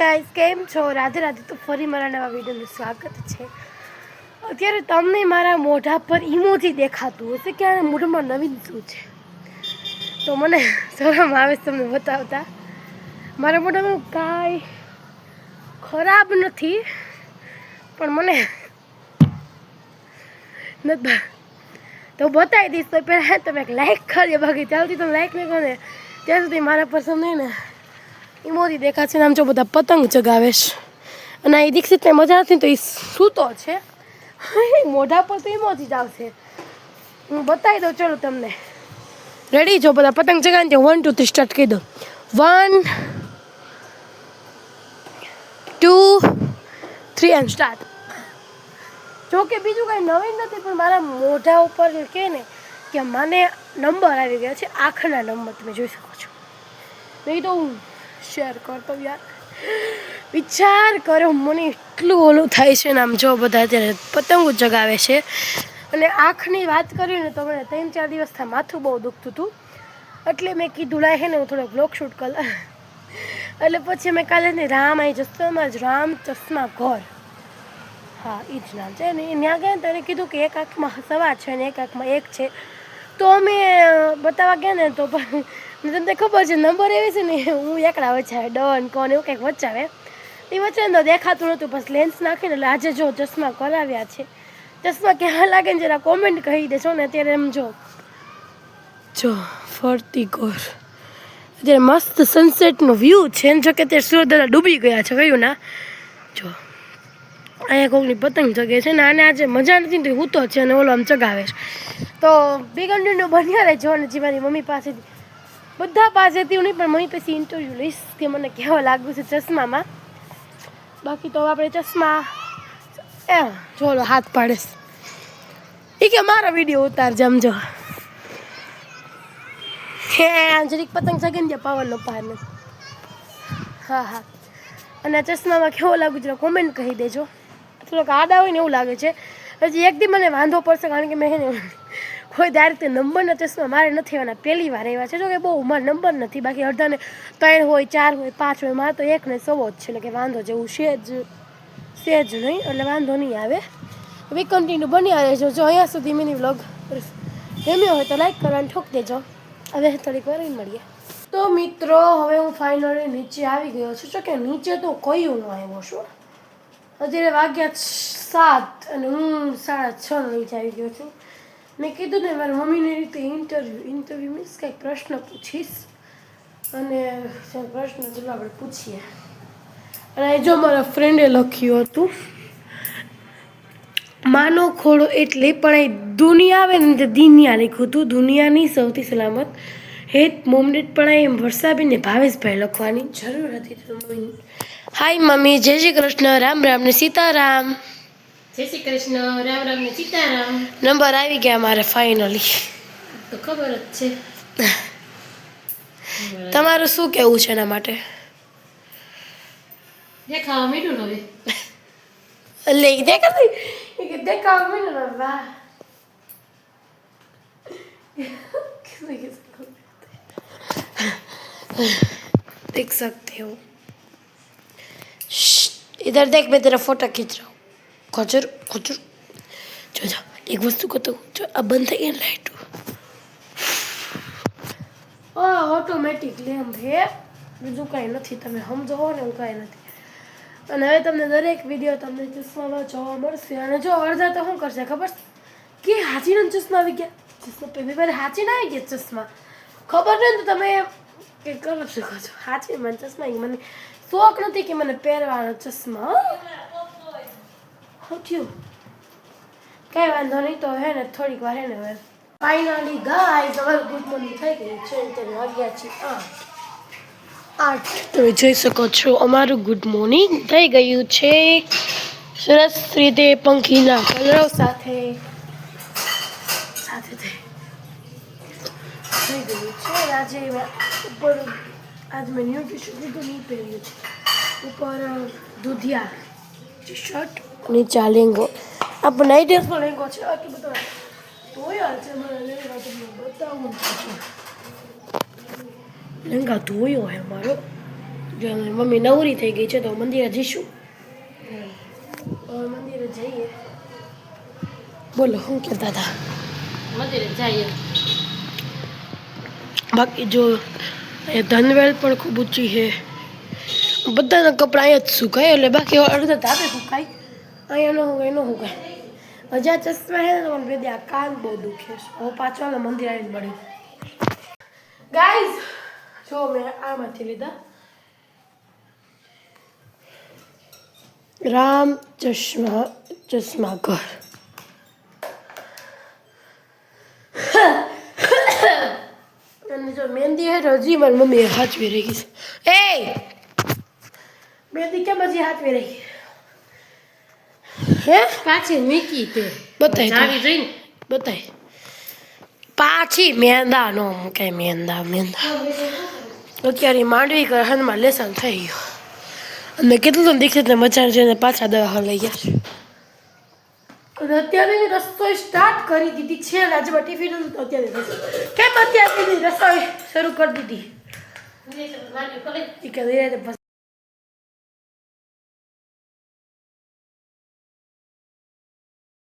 Guys કેમ છો? રાધે રાધે તો ફરી મારા નવા વિડીયોનું સ્વાગત છે. અત્યારે તમને મારા મોઢા પર ઇમોજી દેખાતું હશે કે આ મોઢામાં નવીન શું છે? તો મને શરમ આવે છે તમને બતાવતા. મારા મોઢામાં કાંઈ ખરાબ નથી, પણ મને નથી તો બતાવી દઈશ તો પહેલાં તમે લાઈક કરજો, બાકી ચાલતી તમે લાઈક નહીં કરો ત્યાં સુધી મારા પર સમજાય ને. ઇમોજી દેખાશે ને આમ જો બધા પતંગ ચગાવે છે. અને આ દીક્ષિતને મજા નથી તો એ સૂતો છે. મોઢા પર તો ઇમોજી જ આવશે. હું બતાવી દઉં, ચલો તમને. રેડી છો બધા પતંગ ચગાવીને વન ટુ થ્રી સ્ટાર્ટ કહી દો one two three and start જો કે બીજું કાંઈ નવીન નથી, પણ મારા મોઢા ઉપર કહે ને, કે મને નંબર આવી ગયા છે. આંખના નંબર તમે જોઈ શકો છો. નહીં તો હું શેર કરતો યાર. વિચાર કરો મને એટલું ઓલું થાય છે ને આમ જો બધા અત્યારે પતંગો ચગાવે છે. અને આંખની વાત કરીને તો મને ત્રણ ચાર દિવસથી માથું બહુ દુખતું હતું. એટલે મેં કીધું, લાય ને હું થોડો બ્લોક શૂટ કર એટલે પછી મેં કાલે ને રામ આઈ ચશ્મામાં જ રામ ચશ્મા ઘર. હા એ જ નામ છે. ને ત્યાં ગયા ને ત્યારે કીધું કે એક આંખમાં સવા છે ને એક આંખમાં એક છે. તો અમે બતાવવા ગયા ને તો પણ ને તમને ખબર છે, નંબર એવી છે ને, હું એકલા વચ્ચે ડન કોને એવું કંઈક વચ્ચાવે એ વચ્ચે તો દેખાતું નહોતું, બસ લેન્સ નાખીને, એટલે આજે જો ચશ્મા કરાવ્યા છે. ચશ્મા ક્યાં લાગે ને, જરા કોમેન્ટ કહી દેશો ને, અત્યારે એમ જો. જો, ફરતી ગોર અત્યારે મસ્ત સનસેટનો વ્યૂ છે ને, જો કે તે સૂરજ દાદા ડૂબી ગયા છે કહ્યું ના. જો, અહીંયા કોકની પતંગ ચગે છે ને, આને આજે મજા નથી ને હું તો છે અને ઓલો આમ ચગાવે છે. તો બિગંડીનું બન્યા રહેજો અને જે મારી મમ્મી પાસેથી બધા પાસેથી હું નહીં, પણ મમ્મી પછી ઇન્ટરવ્યૂ લઈશ કે મને કેવા લાગ્યું છે ચશ્મામાં. બાકી તો આપણે ચશ્મા એ, જોલો, હાથ પાડીશ એ કે મારો વીડિયો ઉતાર જમજો હે જરીક પતંગ સગન જે પવનનો પાર હા હા. અને ચશ્મામાં કેવો લાગુ જરા કોમેન્ટ કહી દેજો. થોડોક આડા હોય ને એવું લાગે છે. હજી એક મને વાંધો પડશે, કારણ કે મેં કોઈ દાર રીતે નંબરના ચશ્મા મારે નથી આવવાના પહેલી વાર આવ્યા છે. જો કે બહુ, મારે નંબર નથી. બાકી અડધાને ત્રણ હોય, ચાર હોય, પાંચ હોય, મારે તો એક ને સવો જ છે. એટલે કે વાંધો જેવું છે જ છે જ નહીં. એટલે વાંધો નહીં આવે. હવે કન્ટિન્યુ બન્યા રહેજો જો અહીંયા સુધી મિની વ્લોગ ગમ્યો હોય તો લાઈક કરવાની ઠોક દેજો. હવે થોડીક વાર મળીએ. તો મિત્રો, હવે હું ફાઇનલી નીચે આવી ગયો છું. જો કે નીચે તો કયું ન આવ્યો છું. અત્યારે વાગ્યા સાત અને હું સાડા છ નીચે આવી ગયો છું. મેં કીધું ને મારી મમ્મીની રીતે ઇન્ટરવ્યૂ ઇન્ટરવ્યૂ મીન્સ કંઈક પ્રશ્ન પૂછીશ અને પ્રશ્ન ચલો આપણે પૂછીએ અને જો મારા ફ્રેન્ડે લખ્યું હતું માનો ખોડો એટલે પણ એ દુનિયા આવે ને દિનિયા લખ્યું હતું દુનિયાની સૌથી સલામત હેત મોમડેટ પણ એમ વર્ષાબેન ને ભાવેશભાઈ લખવાની જરૂર હતી હાય મમ્મી જય શ્રી કૃષ્ણ રામ રામ ને સીતારામ જય શ્રી કૃષ્ણ રામ રામ ને સીતારામ નંબર આવી ગયા મારે ફાઇનલી તો ખબર જ છે તમારું શું કહેવું છે એના માટે દેખાવા મીઠું ને હવે એટલે એ દેખાતી એ કે દેખાવ મને ને વાહ देख सकते हो श्श्श, इधर देख मैं तेरा फोटो खींच रहा हूँ કચર જો જોજો એક વસ્તુ કહું જો, આ બંધ થઈ ગયા લાઈટ ઓટોમેટિક લેમ્પ હે. બીજું કાંઈ નથી. તમે સમજો હો ને એવું કાંઈ નથી. અને હવે તમને દરેક વીડિયો તમને ચશ્મામાં જોવા મળશે. અને જો અડધા તો શું કરશે ખબર? છે કે હાચીને ચશ્મા આવી ગયા? ચશ્મા પહેલી વાર હાચીના આવી ગયા ચશ્મા. ખબર નહીં તો તમે કે કરો શકો છો. હાચી મને ચશ્મા મને શોખ નથી કે મને પહેરવાનો ચશ્મા થયું? કાંઈ વાંધો નહીં તો હે ને થોડીક વાર હે ને હવે. ફાઇનલી ગાય તમારું ગુડ મોર્નિંગ થઈ ગયું છે તેને વાગ્યા છે આઠ. તમે જોઈ શકો છો, અમારું ગુડ મોર્નિંગ થઈ ગયું છે. સરસ રીતે પંખીના કલરો સાથે સાથે થઈ ગયું છે. આજે ઉપર, આજ મેં ન્યૂ ટી શર્ટ લીધું નહીં પહેર્યું છે. ઉપર દૂધિયા ટી શર્ટ નીચે આ લેંગો આ નાઇટ ડ્રેસનો લેંગો છે બાકી બધો ધોયો છે મને લેંગા તમને બતાવું છું લેંગા ધોયો હે મારો જો મમ્મી નવરી થઈ ગઈ છે તો મંદિરે જઈશું હવે મંદિરે જઈએ બોલો શું કહેતા હતા મંદિરે જઈએ બાકી જો એ ધનવેલ પણ ખૂબ ઊંચી છે બધાના કપડાં અહીંયા જ સુકાય એટલે બાકી અડધા તાપે સુકાય અહીંયા નો સુકાય ન સુકાય હજાર ચશ્મા હે ને મને આ કાન બહુ દુખે છે. હું પાછો ને મંદિર આવીને મળ્યું ગાઈઝ જો મેં આમાંથી લીધા. રામ ચશ્મા ચશ્મા ઘર. અને જો મહેંદી હે હજી મારી મમ્મીએ હાચવી રહી છે. એ! મહેંદી કેમ હજી હાચવી રહી હે પાછી મીકી તે. બતાય જાવી જોઈને. બતાય પાછી મેંદા નો મૂકે મેંદા મેંદા. અત્યારે માંડવી કર હનમાં લેસન થઈ ગયું. અને કેટલું તો દીક્ષિત ને મચાણ છે ને પાછા દવા લઈ ગયા અને અત્યારે રસોઈ સ્ટાર્ટ કરી દીધી. છે મારે ટિફિન અત્યારે કેમ અત્યારે રસોઈ શરૂ કરી દીધી? કે